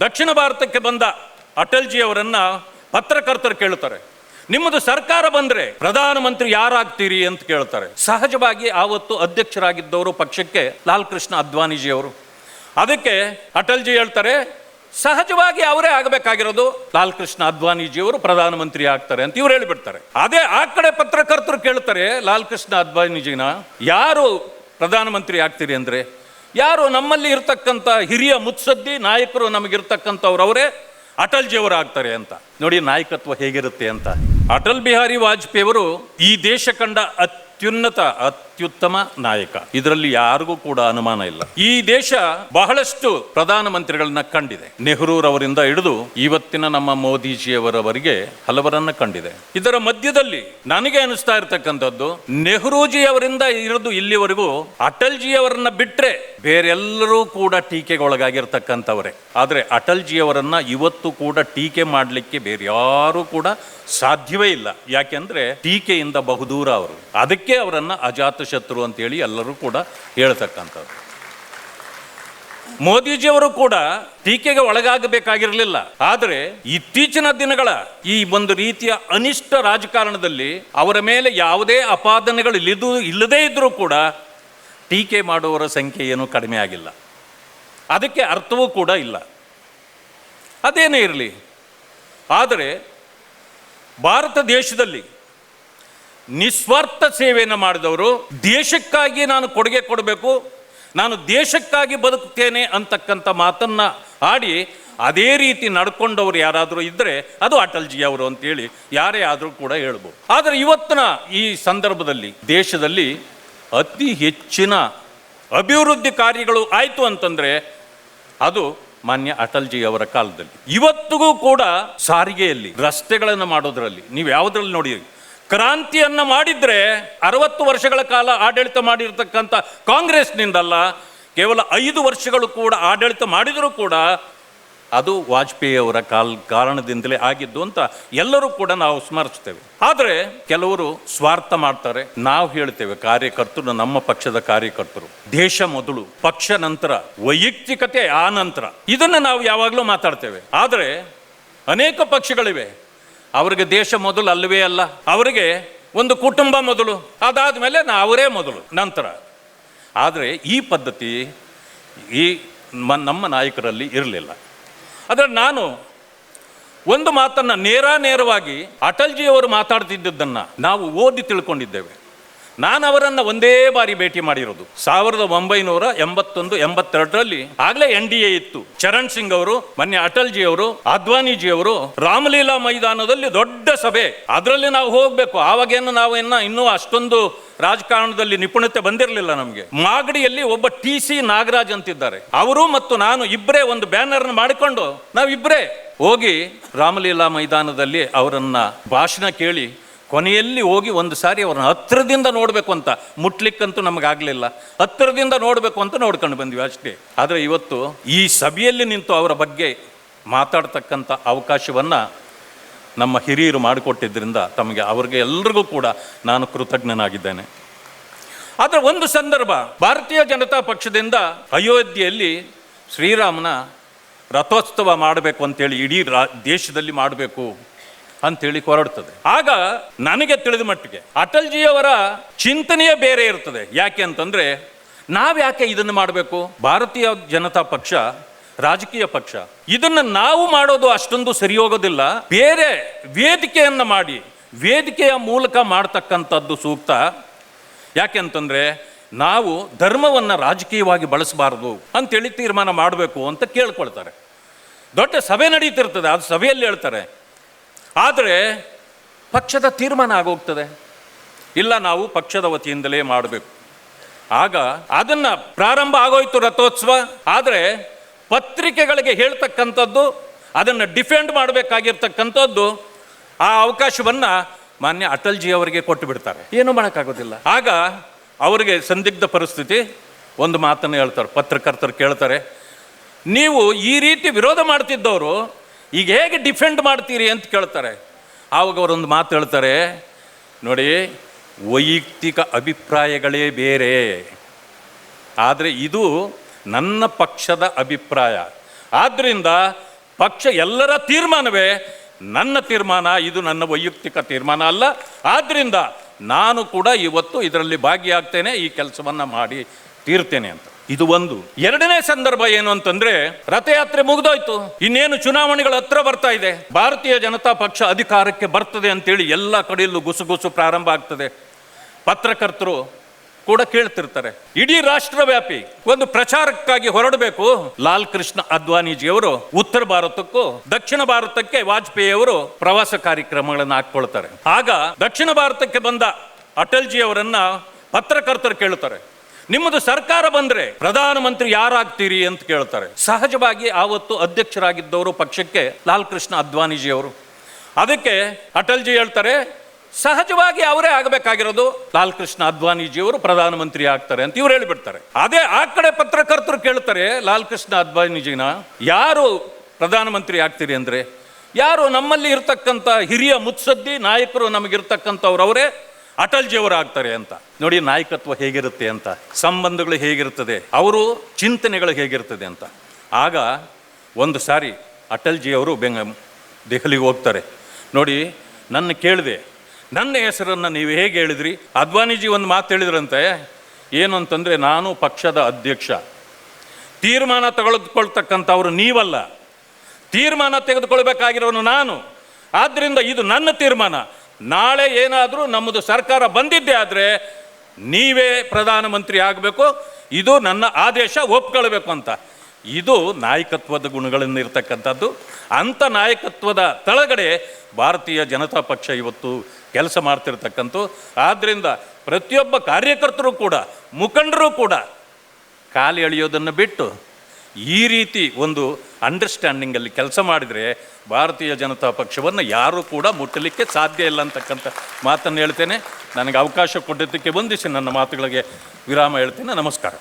ದಕ್ಷಿಣ ಭಾರತಕ್ಕೆ ಬಂದ ಅಟಲ್ಜಿ ಅವರನ್ನ ಪತ್ರಕರ್ತರು ಕೇಳ್ತಾರೆ ನಿಮ್ಮದು ಸರ್ಕಾರ ಬಂದ್ರೆ ಪ್ರಧಾನಮಂತ್ರಿ ಯಾರಾಗ್ತೀರಿ ಅಂತ ಕೇಳ್ತಾರೆ. ಸಹಜವಾಗಿ ಆವತ್ತು ಅಧ್ಯಕ್ಷರಾಗಿದ್ದವರು ಪಕ್ಷಕ್ಕೆ ಲಾಲ್ ಕೃಷ್ಣ ಅದ್ವಾನಿಜಿ ಅವರು. ಅದಕ್ಕೆ ಅಟಲ್ಜಿ ಹೇಳ್ತಾರೆ, ಸಹಜವಾಗಿ ಅವರೇ ಆಗಬೇಕಾಗಿರೋದು ಲಾಲ್ ಕೃಷ್ಣ ಅದ್ವಾನಿಜಿಯವರು ಪ್ರಧಾನಮಂತ್ರಿ ಆಗ್ತಾರೆ ಅಂತ ಇವ್ರು ಹೇಳಿಬಿಡ್ತಾರೆ. ಅದೇ ಆ ಕಡೆ ಪತ್ರಕರ್ತರು ಕೇಳ್ತಾರೆ ಲಾಲ್ ಕೃಷ್ಣ ಅದ್ವಾನಿಜಿನ ಯಾರು ಪ್ರಧಾನಮಂತ್ರಿ ಆಗ್ತೀರಿ ಅಂದ್ರೆ? ಯಾರು ನಮ್ಮಲ್ಲಿ ಇರ್ತಕ್ಕಂಥ ಹಿರಿಯ ಮುತ್ಸದ್ದಿ ನಾಯಕರು ನಮಗಿರ್ತಕ್ಕಂಥವ್ರು ಅವರೇ? ಅಟಲ್ಜಿಯವರು ಆಗ್ತಾರೆ ಅಂತ. ನೋಡಿ ನಾಯಕತ್ವ ಹೇಗಿರುತ್ತೆ ಅಂತ. ಅಟಲ್ ಬಿಹಾರಿ ವಾಜಪೇಯಿ ಅವರು ಈ ದೇಶ ಕಂಡ ಅತ್ಯುನ್ನತ ಅತ್ಯುತ್ತಮ ನಾಯಕ. ಇದರಲ್ಲಿ ಯಾರಿಗೂ ಕೂಡ ಅನುಮಾನ ಇಲ್ಲ. ಈ ದೇಶ ಬಹಳಷ್ಟು ಪ್ರಧಾನಮಂತ್ರಿಗಳನ್ನ ಕಂಡಿದೆ. ನೆಹರೂರವರಿಂದ ಹಿಡಿದು ಇವತ್ತಿನ ನಮ್ಮ ಮೋದಿಜಿಯವರವರಿಗೆ ಹಲವರನ್ನ ಕಂಡಿದೆ. ಇದರ ಮಧ್ಯದಲ್ಲಿ ನನಗೆ ಅನಿಸ್ತಾ ಇರತಕ್ಕಂಥದ್ದು, ನೆಹರೂಜಿ ಅವರಿಂದ ಹಿಡಿದು ಇಲ್ಲಿವರೆಗೂ ಅಟಲ್ಜಿ ಅವರನ್ನ ಬಿಟ್ರೆ ಬೇರೆಲ್ಲರೂ ಕೂಡ ಟೀಕೆಗೆ ಒಳಗಾಗಿರ್ತಕ್ಕಂಥವರೇ ಆದರೆ ಅಟಲ್ಜಿಯವರನ್ನ ಇವತ್ತು ಕೂಡ ಟೀಕೆ ಮಾಡಲಿಕ್ಕೆ ಬೇರೆ ಯಾರೂ ಕೂಡ ಸಾಧ್ಯವೇ ಇಲ್ಲ. ಯಾಕೆಂದ್ರೆ ಟೀಕೆಯಿಂದ ಬಹುದೂರ ಅವರು. ಅದಕ್ಕೆ ಅವರನ್ನ ಅಜಾತ ಶತ್ರು ಅಂತೇಳಿ ಎಲ್ಲರೂ ಕೂಡ ಹೇಳ್ತಕ್ಕಂಥದ್ದು ಮೋದಿಜಿಯವರು ಕೂಡ ಟೀಕೆಗೆ ಒಳಗಾಗಬೇಕಾಗಿರಲಿಲ್ಲ. ಆದರೆ ಇತ್ತೀಚಿನ ದಿನಗಳ ಈ ಒಂದು ರೀತಿಯ ಅನಿಷ್ಟ ರಾಜಕಾರಣದಲ್ಲಿ ಅವರ ಮೇಲೆ ಯಾವುದೇ ಅಪಾದನೆಗಳು ಇಲ್ಲಿದು, ಇಲ್ಲದೇ ಇದ್ರೂ ಕೂಡ ಟೀಕೆ ಮಾಡುವವರ ಸಂಖ್ಯೆ ಏನೂ ಕಡಿಮೆ ಆಗಿಲ್ಲ. ಅದಕ್ಕೆ ಅರ್ಥವೂ ಕೂಡ ಇಲ್ಲ. ಅದೇನೇ ಇರಲಿ. ಆದರೆ ಭಾರತ ದೇಶದಲ್ಲಿ ನಿಸ್ವಾರ್ಥ ಸೇವೆಯನ್ನು ಮಾಡಿದವರು, ದೇಶಕ್ಕಾಗಿ ನಾನು ಕೊಡುಗೆ ಕೊಡಬೇಕು, ನಾನು ದೇಶಕ್ಕಾಗಿ ಬದುಕುತ್ತೇನೆ ಅಂತಕ್ಕಂಥ ಮಾತನ್ನು ಆಡಿ ಅದೇ ರೀತಿ ನಡ್ಕೊಂಡವರು ಯಾರಾದರೂ ಇದ್ದರೆ ಅದು ಅಟಲ್ಜಿ ಅವರು ಅಂತೇಳಿ ಯಾರೇ ಆದರೂ ಕೂಡ ಹೇಳ್ಬೋದು. ಆದರೆ ಇವತ್ತಿನ ಈ ಸಂದರ್ಭದಲ್ಲಿ ದೇಶದಲ್ಲಿ ಅತಿ ಹೆಚ್ಚಿನ ಅಭಿವೃದ್ಧಿ ಕಾರ್ಯಗಳು ಆಯಿತು ಅಂತಂದರೆ ಅದು ಮಾನ್ಯ ಅಟಲ್ಜಿ ಅವರ ಕಾಲದಲ್ಲಿ. ಇವತ್ತಿಗೂ ಕೂಡ ಸಾರಿಗೆಯಲ್ಲಿ ರಸ್ತೆಗಳನ್ನು ಮಾಡೋದರಲ್ಲಿ, ನೀವು ಯಾವುದ್ರಲ್ಲಿ ನೋಡಿ ಕ್ರಾಂತಿಯನ್ನ ಮಾಡಿದ್ರೆ ಅರವತ್ತು ವರ್ಷಗಳ ಕಾಲ ಆಡಳಿತ ಮಾಡಿರ್ತಕ್ಕಂಥ ಕಾಂಗ್ರೆಸ್ನಿಂದಲ್ಲ, ಕೇವಲ ಐದು ವರ್ಷಗಳು ಕೂಡ ಆಡಳಿತ ಮಾಡಿದರೂ ಕೂಡ ಅದು ವಾಜಪೇಯಿ ಅವರ ಕಾಲ್, ಕಾರಣದಿಂದಲೇ ಆಗಿದ್ದು ಅಂತ ಎಲ್ಲರೂ ಕೂಡ ನಾವು ಸ್ಮರಿಸ್ತೇವೆ. ಆದರೆ ಕೆಲವರು ಸ್ವಾರ್ಥ ಮಾಡ್ತಾರೆ. ನಾವು ಹೇಳ್ತೇವೆ, ಕಾರ್ಯಕರ್ತರು ನಮ್ಮ ಪಕ್ಷದ ಕಾರ್ಯಕರ್ತರು, ದೇಶ ಮೊದಲು, ಪಕ್ಷ ನಂತರ, ವೈಯಕ್ತಿಕತೆ ಆ ನಂತರ. ಇದನ್ನು ನಾವು ಯಾವಾಗಲೂ ಮಾತಾಡ್ತೇವೆ. ಆದರೆ ಅನೇಕ ಪಕ್ಷಗಳಿವೆ. ಅವರಿಗೆ ದೇಶ ಮೊದಲು ಅಲ್ಲವೇ ಅಲ್ಲ? ಅವರಿಗೆ ಒಂದು ಕುಟುಂಬ ಮೊದಲು. ಅದಾದ ನಾ ಅವರೇ ಮೊದಲು. ನಂತರ. ಆದರೆ ಈ ಪದ್ಧತಿ ಈ ನಮ್ಮ ನಾಯಕರಲ್ಲಿ ಇರಲಿಲ್ಲ. ಆದರೆ ನಾನು ಒಂದು ಮಾತನ್ನು ನೇರ ನೇರವಾಗಿ ಅಟಲ್ಜಿಯವರು ಮಾತಾಡ್ತಿದ್ದದ್ದನ್ನು ನಾವು ಓದಿ ತಿಳ್ಕೊಂಡಿದ್ದೇವೆ. ನಾನು ಅವರನ್ನು ಒಂದೇ ಬಾರಿ ಭೇಟಿ ಮಾಡಿರೋದು. ಸಾವಿರದ ಒಂಬೈನೂರ ಎಂಬತ್ತೊಂದು, ಎಂಬತ್ತೆರಡರಲ್ಲಿ ಆಗಲೇ ಎನ್ ಡಿ ಎ ಇತ್ತು. ಚರಣ್ ಸಿಂಗ್ ಅವರು ಮೊನ್ನೆ ಅಟಲ್ಜಿ ಅವರು, ಅದ್ವಾನಿಜಿ ಅವರು ರಾಮಲೀಲಾ ಮೈದಾನದಲ್ಲಿ ದೊಡ್ಡ ಸಭೆ. ಅದರಲ್ಲಿ ನಾವು ಹೋಗಬೇಕು. ಆವಾಗೇನು ನಾವು ಇನ್ನ ಇನ್ನೂ ಅಷ್ಟೊಂದು ರಾಜಕಾರಣದಲ್ಲಿ ನಿಪುಣತೆ ಬಂದಿರಲಿಲ್ಲ ನಮಗೆ. ಮಾಗಡಿಯಲ್ಲಿ ಒಬ್ಬ ಟಿ ಸಿ ನಾಗರಾಜ್ ಅಂತಿದ್ದಾರೆ. ಅವರು ಮತ್ತು ನಾನು ಇಬ್ಬರೇ ಒಂದು ಬ್ಯಾನರ್ ಮಾಡಿಕೊಂಡು ನಾವಿಬ್ಬರೇ ಹೋಗಿ ರಾಮಲೀಲಾ ಮೈದಾನದಲ್ಲಿ ಅವರನ್ನ ಭಾಷಣ ಕೇಳಿ ಕೊನೆಯಲ್ಲಿ ಹೋಗಿ ಒಂದು ಸಾರಿ ಅವ್ರನ್ನ ಹತ್ತಿರದಿಂದ ನೋಡಬೇಕು ಅಂತ. ಮುಟ್ಲಿಕ್ಕಂತೂ ನಮಗಾಗಲಿಲ್ಲ. ಹತ್ತಿರದಿಂದ ನೋಡಬೇಕು ಅಂತ ನೋಡ್ಕೊಂಡು ಬಂದ್ವಿ ಅಷ್ಟೇ. ಆದರೆ ಇವತ್ತು ಈ ಸಭೆಯಲ್ಲಿ ನಿಂತು ಅವರ ಬಗ್ಗೆ ಮಾತಾಡ್ತಕ್ಕಂಥ ಅವಕಾಶವನ್ನು ನಮ್ಮ ಹಿರಿಯರು ಮಾಡಿಕೊಟ್ಟಿದ್ದರಿಂದ ತಮಗೆ ಅವ್ರಿಗೆ ಎಲ್ರಿಗೂ ಕೂಡ ನಾನು ಕೃತಜ್ಞನಾಗಿದ್ದೇನೆ. ಆದರೆ ಒಂದು ಸಂದರ್ಭ, ಭಾರತೀಯ ಜನತಾ ಪಕ್ಷದಿಂದ ಅಯೋಧ್ಯೆಯಲ್ಲಿ ಶ್ರೀರಾಮನ ರಥೋತ್ಸವ ಮಾಡಬೇಕು ಅಂತೇಳಿ ಇಡೀ ರಾ, ದೇಶದಲ್ಲಿ ಮಾಡಬೇಕು. ಅಂತೇಳಿ ಹೊರಡ್ತದೆ ಆಗ ನನಗೆ ತಿಳಿದ ಮಟ್ಟಿಗೆ ಅಟಲ್ಜಿಯವರ ಚಿಂತನೆಯೇ ಬೇರೆ ಇರ್ತದೆ. ಯಾಕೆ ಅಂತಂದ್ರೆ ನಾವ್ಯಾಕೆ ಇದನ್ನು ಮಾಡಬೇಕು? ಭಾರತೀಯ ಜನತಾ ಪಕ್ಷ, ರಾಜಕೀಯ ಪಕ್ಷ, ಇದನ್ನ ನಾವು ಮಾಡೋದು ಅಷ್ಟೊಂದು ಸರಿ ಹೋಗೋದಿಲ್ಲ ಬೇರೆ ವೇದಿಕೆಯನ್ನ ಮಾಡಿ, ವೇದಿಕೆಯ ಮೂಲಕ ಮಾಡ್ತಕ್ಕಂಥದ್ದು ಸೂಕ್ತ. ಯಾಕೆ ಯಾಕೆಂತಂದ್ರೆ ನಾವು ಧರ್ಮವನ್ನು ರಾಜಕೀಯವಾಗಿ ಬಳಸಬಾರದು ಅಂತೇಳಿ ತೀರ್ಮಾನ ಮಾಡಬೇಕು ಅಂತ ಕೇಳ್ಕೊಳ್ತಾರೆ. ದೊಡ್ಡ ಸಭೆ ನಡೀತಿರ್ತದೆ, ಅದು ಸಭೆಯಲ್ಲಿ ಹೇಳ್ತಾರೆ. ಆದರೆ ಪಕ್ಷದ ತೀರ್ಮಾನ ಆಗೋಗ್ತದೆ. ಇಲ್ಲ ನಾವು ಪಕ್ಷದ ವತಿಯಿಂದಲೇ ಮಾಡಬೇಕು. ಆಗ ಅದನ್ನು ಪ್ರಾರಂಭ ಆಗೋಯ್ತು ರಥೋತ್ಸವ. ಆದರೆ ಪತ್ರಿಕೆಗಳಿಗೆ ಹೇಳ್ತಕ್ಕಂಥದ್ದು ಅದನ್ನು ಡಿಫೆಂಡ್ ಮಾಡಬೇಕಾಗಿರ್ತಕ್ಕಂಥದ್ದು ಆ ಅವಕಾಶವನ್ನು ಮಾನ್ಯ ಅಟಲ್ಜಿ ಅವರಿಗೆ ಕೊಟ್ಟು ಬಿಡ್ತಾರೆ. ಏನು ಮಾಡೋಕ್ಕಾಗೋದಿಲ್ಲ. ಆಗ ಅವರಿಗೆ ಸಂದಿಗ್ಧ ಪರಿಸ್ಥಿತಿ ಒಂದು ಮಾತನ್ನು ಹೇಳ್ತಾರೆ ಪತ್ರಕರ್ತರು ಕೇಳ್ತಾರೆ ನೀವು ಈ ರೀತಿ ವಿರೋಧ ಮಾಡ್ತಿದ್ದವರು ಈಗ ಹೇಗೆ ಡಿಫೆಂಡ್ ಮಾಡ್ತೀರಿ ಅಂತ ಕೇಳ್ತಾರೆ. ಆವಾಗ ಅವರೊಂದು ಮಾತು ಹೇಳ್ತಾರೆ, ನೋಡಿ, ವೈಯಕ್ತಿಕ ಅಭಿಪ್ರಾಯಗಳೇ ಬೇರೆ. ಆದರೆ ಇದು ನನ್ನ ಪಕ್ಷದ ಅಭಿಪ್ರಾಯ. ಆದ್ದರಿಂದ ಪಕ್ಷ ಎಲ್ಲರ ತೀರ್ಮಾನವೇ ನನ್ನ ತೀರ್ಮಾನ, ಇದು ನನ್ನ ವೈಯಕ್ತಿಕ ತೀರ್ಮಾನ ಅಲ್ಲ. ಆದ್ದರಿಂದ ನಾನು ಕೂಡ ಇವತ್ತು ಇದರಲ್ಲಿ ಭಾಗಿಯಾಗ್ತೇನೆ, ಈ ಕೆಲಸವನ್ನು ಮಾಡಿ ತೀರ್ತೇನೆ ಅಂತ. ಇದು ಒಂದು. ಎರಡನೇ ಸಂದರ್ಭ ಏನು ಅಂತಂದ್ರೆ ರಥಯಾತ್ರೆ ಮುಗಿದೋಯ್ತು. ಇನ್ನೇನು ಚುನಾವಣೆಗಳ ಹತ್ರ ಬರ್ತಾ ಇದೆ. ಭಾರತೀಯ ಜನತಾ ಪಕ್ಷ ಅಧಿಕಾರಕ್ಕೆ ಬರ್ತದೆ ಅಂತೇಳಿ ಎಲ್ಲ ಕಡೆಯಲ್ಲೂ ಗುಸುಗುಸು ಪ್ರಾರಂಭ ಆಗ್ತದೆ. ಪತ್ರಕರ್ತರು ಕೂಡ ಕೇಳ್ತಿರ್ತಾರೆ. ಇಡೀ ರಾಷ್ಟ್ರವ್ಯಾಪಿ ಒಂದು ಪ್ರಚಾರಕ್ಕಾಗಿ ಹೊರಡಬೇಕು. ಲಾಲ್ ಕೃಷ್ಣ ಅದ್ವಾನಿಜಿಯವರು ಉತ್ತರ ಭಾರತಕ್ಕೂ ದಕ್ಷಿಣ ಭಾರತಕ್ಕೆ ವಾಜಪೇಯಿ ಅವರು ಪ್ರವಾಸ ಕಾರ್ಯಕ್ರಮಗಳನ್ನು ಹಾಕ್ಕೊಳ್ತಾರೆ. ಆಗ ದಕ್ಷಿಣ ಭಾರತಕ್ಕೆ ಬಂದ ಅಟಲ್ಜಿ ಅವರನ್ನ ಪತ್ರಕರ್ತರು ಕೇಳ್ತಾರೆ. ನಿಮ್ಮದು ಸರ್ಕಾರ ಬಂದ್ರೆ ಪ್ರಧಾನಮಂತ್ರಿ ಯಾರಾಗ್ತೀರಿ ಅಂತ ಕೇಳ್ತಾರೆ. ಸಹಜವಾಗಿ ಆವತ್ತು ಅಧ್ಯಕ್ಷರಾಗಿದ್ದವರು ಪಕ್ಷಕ್ಕೆ ಲಾಲ್ ಕೃಷ್ಣ ಅದ್ವಾನಿಜಿ ಅವರು ಅದಕ್ಕೆ ಅಟಲ್ಜಿ ಹೇಳ್ತಾರೆ, ಸಹಜವಾಗಿ ಅವರೇ ಆಗಬೇಕಾಗಿರೋದು ಲಾಲ್ ಕೃಷ್ಣ ಅದ್ವಾನಿಜಿಯವರು ಪ್ರಧಾನಮಂತ್ರಿ ಆಗ್ತಾರೆ ಅಂತ ಇವ್ರು ಹೇಳಿಬಿಡ್ತಾರೆ. ಅದೇ ಆ ಕಡೆ ಪತ್ರಕರ್ತರು ಕೇಳ್ತಾರೆ ಲಾಲ್ ಕೃಷ್ಣ ಅದ್ವಾನಿಜಿನ ಯಾರು ಪ್ರಧಾನಮಂತ್ರಿ ಆಗ್ತೀರಿ ಅಂದ್ರೆ? ಯಾರು ನಮ್ಮಲ್ಲಿ ಇರ್ತಕ್ಕಂಥ ಹಿರಿಯ ಮುತ್ಸದ್ದಿ ನಾಯಕರು ನಮಗಿರ್ತಕ್ಕಂಥವ್ರು ಅವರೇ? ಅಟಲ್ಜಿಯವರು ಆಗ್ತಾರೆ ಅಂತ. ನೋಡಿ ನಾಯಕತ್ವ ಹೇಗಿರುತ್ತೆ ಅಂತ, ಸಂಬಂಧಗಳು ಹೇಗಿರುತ್ತದೆ, ಅವರು ಚಿಂತನೆಗಳು ಹೇಗಿರ್ತದೆ ಅಂತ. ಆಗ ಒಂದು ಸಾರಿ ಅಟಲ್ಜಿಯವರು ಬೆಂಗ, ದೆಹಲಿಗೆ ಹೋಗ್ತಾರೆ. ನೋಡಿ, ನನ್ನ ಕೇಳಿದೆ, ನನ್ನ ಹೆಸರನ್ನು ನೀವು ಹೇಗೆ ಹೇಳಿದ್ರಿ? ಅದ್ವಾನಿಜಿ ಒಂದು ಮಾತು ಹೇಳಿದ್ರಂತೆ, ಏನು ಅಂತಂದರೆ, ನಾನು ಪಕ್ಷದ ಅಧ್ಯಕ್ಷ. ತೀರ್ಮಾನ ತೆಗೆದುಕೊಳ್ತಕ್ಕಂಥವ್ರು ನೀವಲ್ಲ. ತೀರ್ಮಾನ ತೆಗೆದುಕೊಳ್ಬೇಕಾಗಿರೋನು ನಾನು. ಆದ್ದರಿಂದ ಇದು ನನ್ನ ತೀರ್ಮಾನ. ನಾಳೆ ಏನಾದರೂ ನಮ್ಮದು ಸರ್ಕಾರ ಬಂದಿದ್ದೇ ಆದರೆ ನೀವೇ ಪ್ರಧಾನಮಂತ್ರಿ ಆಗಬೇಕು. ಇದು ನನ್ನ ಆದೇಶ ಒಪ್ಕೊಳ್ಬೇಕು ಅಂತ. ಇದು ನಾಯಕತ್ವದ ಗುಣಗಳನ್ನು ಇರ್ತಕ್ಕಂಥದ್ದು ಅಂಥ ನಾಯಕತ್ವದ ತಳಗಡೆ ಭಾರತೀಯ ಜನತಾ ಪಕ್ಷ ಇವತ್ತು ಕೆಲಸ ಮಾಡ್ತಿರ್ತಕ್ಕಂಥ ಆದ್ದರಿಂದ ಪ್ರತಿಯೊಬ್ಬ ಕಾರ್ಯಕರ್ತರು ಕೂಡ, ಮುಖಂಡರು ಕೂಡ, ಕಾಲು ಎಳೆಯೋದನ್ನು ಬಿಟ್ಟು ಈ ರೀತಿ ಒಂದು ಅಂಡರ್ಸ್ಟ್ಯಾಂಡಿಂಗಲ್ಲಿ ಕೆಲಸ ಮಾಡಿದರೆ ಭಾರತೀಯ ಜನತಾ ಪಕ್ಷವನ್ನು ಯಾರೂ ಕೂಡ ಮುಟ್ಟಲಿಕ್ಕೆ ಸಾಧ್ಯ ಇಲ್ಲ ಅಂತಕ್ಕಂಥ ಮಾತನ್ನು ಹೇಳ್ತೇನೆ. ನನಗೆ ಅವಕಾಶ ಕೊಟ್ಟಿದ್ದಕ್ಕೆ ಬಂದಿಸಿ ನನ್ನ ಮಾತುಗಳಿಗೆ ವಿರಾಮ ಹೇಳ್ತೇನೆ. ನಮಸ್ಕಾರ.